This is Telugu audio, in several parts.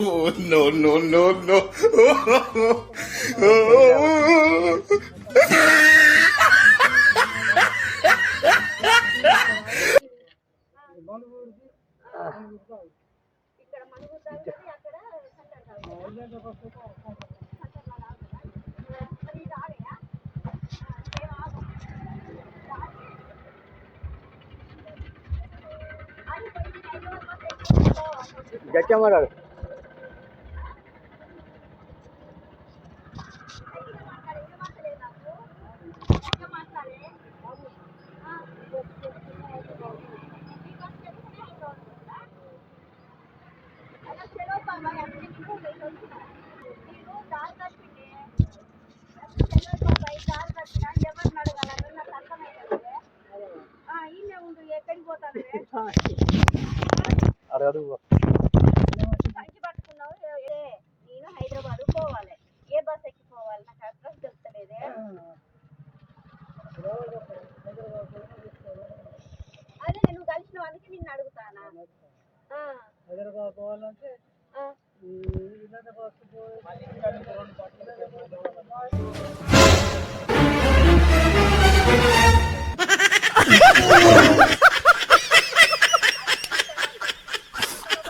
Oh, no, no, no, no. తాగుతుంది మరి ఇది ఆడయా ఏం ఆగు అది పోయి హైదరాబాద్ బస్ ఎక్కువ గట్టిగా మాట్లాడు ఎక్కడికి పోతాను అడు అడుగు. పట్టుకున్నావు ఏ, నేను హైదరాబాద్ పోవాలి. ఏ బస్ ఎక్కి పోవాలి నాకు అడ్రస్ తెలుస్తలేదే. అదే నువ్వు కలిసిన వాళ్ళకి నిన్ను అడుగుతానా? ఆ, హైదరాబాద్ పోవాలంటే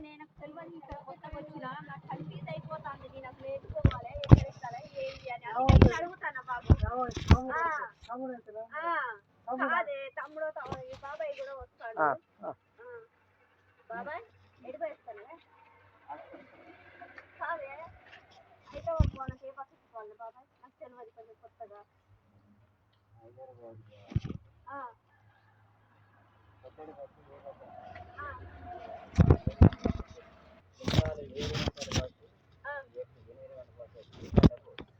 నేను తెలియదు ఇక్కడ కొత్తగా వచ్చిన నాకు కన్ఫ్యూజ్ అయిపోతుంది నేను అసలు ఎత్తుకోవాలి ఎక్కడ ఎక్కాలి ఏంటి అని. అందుకే అడుగుతాను బాబు? అదే తమ్ముడు బాబాయ్ కూడా వస్తాడు. బాబాయ్ ఎడిపోయిస్తానే కాదే అయితే మనకి ఏ పక్కకి పోవాలి బాబాయ్? నాకు తెలియదు కొంచెం కొత్తగా. ఆ. ఆ. ఆ. ఆ. ఆ. గంటకో బస్సు ఉంటుందా? జనవరి తెలియదే బాబాయ్ మీరు తెలియకనే మిమ్మల్ని అడుగుతాను నేను పోయి వచ్చిన నువ్వు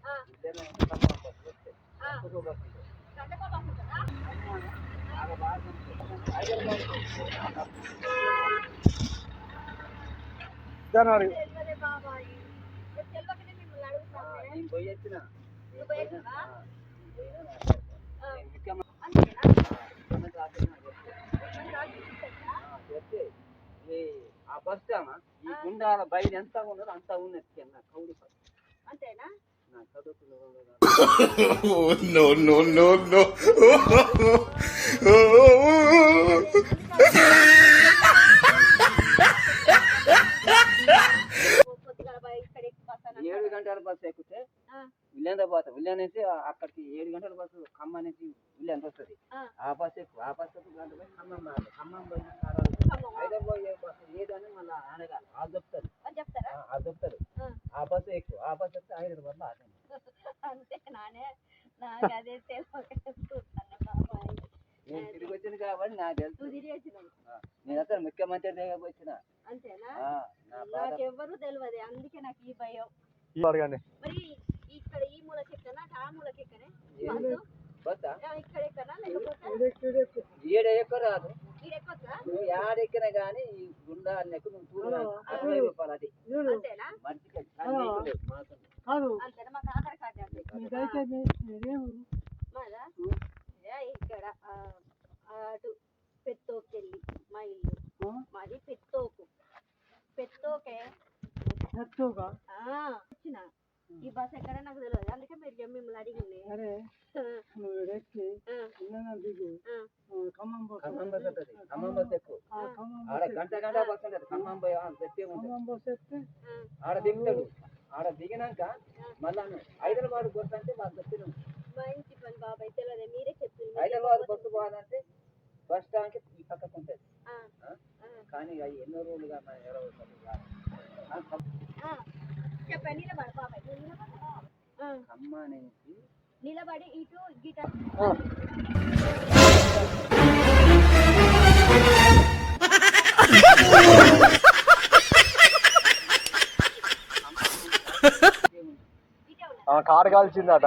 పోయేసినావా? ఆ. బస్ ఈ గుండాల బయట ఎంత ఉన్నదో అంత ఉన్నది కింద కౌడి. అంతేనా Oh, no, no, no, no. ఏడు గంటల బస్సు ఎక్కితే ఆ. విలేంద్ర పోతా విలేన్ నుంచి అక్కడికి ఏడు గంటల బస్సు ఖమ్మం నుంచి విలేంద్ర వస్తుంది ఆ. బస్సు ఎక్కువ ఆ బస్సు ఎక్కువ గంట పోయి ఖమ్మం ఖమ్మం పోయి కారాలు ఖమ్మం. హైదరాబాద్ ఏ బస్సు ఏదని మళ్ళీ అనగాలి వాళ్ళు చెప్తారు అని చెప్తారా ఆ, వాళ్ళు చెప్తారు ఆ. ఆ బస్సు ఎక్కువ ఆ బస్సు వస్తే హైదరాబాద్లో ఆగండి అంతే నానే నాకు అదే తెలుసు బాబాయ్ నేను తిరిగి వచ్చింది కాబట్టి నాకు తెలుసు నువ్వు తిరిగి వచ్చినావు ఆ, నేను అసలు ముఖ్యమంత్రి వచ్చిన అంతేనా? నాకెవ్వరూ తెలియదు అందుకే నాకు ఈ భయం. అడగండి మరి ఇక్కడ ఈ మూలకి ఎక్కనా ఆ మూలకి ఎక్కనే ఇక్కడ ఎక్కనా లేకపోతే ఈడ ఎక్క రాదు. నువ్వు ఈ గుండా నెక్కు నువ్వు అరవై రూపాయలు అది. ఇక్కడ అటు. పెత్తోకెళ్ళి మా ఇల్లు? మాది పెత్తోకు పెత్తోకే ఎత్తుగా ఆ, వచ్చిన. ఈ బస్ ఎక్కడ నాకు తెలియదు అందుకే మీరు మిమ్మల్ని అడిగింది. అరే నువ్వు ఎక్కి దిగు ఖమ్మం ఖమ్మం బస్ ఖమ్మం బస్ ఆడ గంట గంట బస్ ఉంటుంది. ఖమ్మం ఖమ్మం ఆడ దిగుతాడు. ఆడ దిగినాక మళ్ళా హైదరాబాద్ బస్సు అంటే వాళ్ళు చెప్పిన. మంచి పని బాబాయ్ తెలియదు మీరే చెప్పింది హైదరాబాద్ బస్సు పోవాలంటే బస్ స్టాండ్ ఈ పక్కకు ఉంటుంది? కానీ అవి ఎన్నో రోజులుగా మన ఖమ్మం- చెప్పండి నిలబడు బాబాయ్ నువ్వు నిలబడు. ఇటు గిట. ఇటే ఉన్నా కారు కాల్చిందట.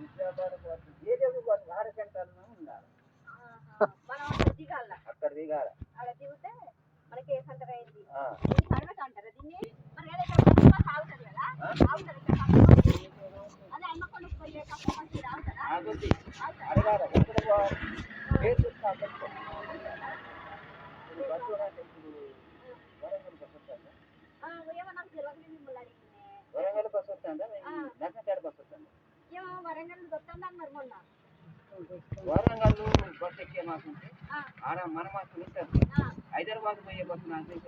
పోతుంది విజయవాడ పోతుంది పోతుంది ఆరు సెంటర్లో ఉండాలి. ఆహా. మనం అక్కడ దిగాల. అక్కడ దిగాల. అక్కడ దిగితే మనకి ఏ సంతకం అయింది? సర్వెట్ అంటారా? దీన్ని మరి ఏదో ఆగుతుంది కదా? పోయే కష్టం అడగాల ఎక్కడ పోవాలి బస్సు ఇప్పుడు వరంగల్ బస్సు వస్తుందా? వరంగల్ బస్సు వస్తుందా? బస్సు వరంగల్ మొన్న. బస్సు ఎక్కే మాసం ఆడ మన మాసం ఇస్తారు. హైదరాబాద్ పోయే బస్సు నాకు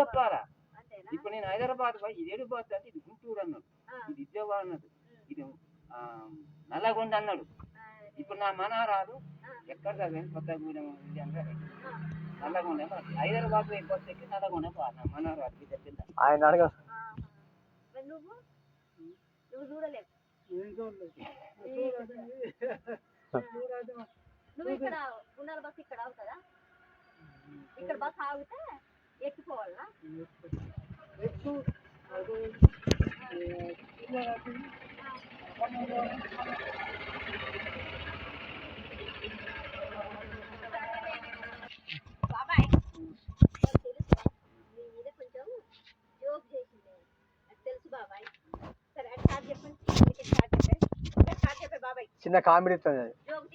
చెప్పాలా? అంతేనా ఇప్పుడు నేను హైదరాబాద్ పోయి ఇది ఏడు బస్సు అంటే ఇది గుంటూరు అన్నాడు. ఇది విజయవాడ అన్నాడు. ఇది నల్లగొండ అన్నాడు. ఇప్పుడు నా మనవరాలు ఎక్కడ చదివాను కొత్తగూడెం నల్లగొండ హైదరాబాద్ పోయి బస్సు ఎక్కి నల్లగొండ పోవాలి నా మనవరాలు చెప్పిందా ఆయన అడగ. నువ్వు? నువ్వు చూడలేవు నువ్వు ఇక్కడ ఉండాలి బస్సు ఇక్కడ ఆగుతుందా ఇక్కడ బస్సు ఆగితే ఎక్కిపోవాలా చిన్న కామెడీ ఇస్తుంది అది. జోక్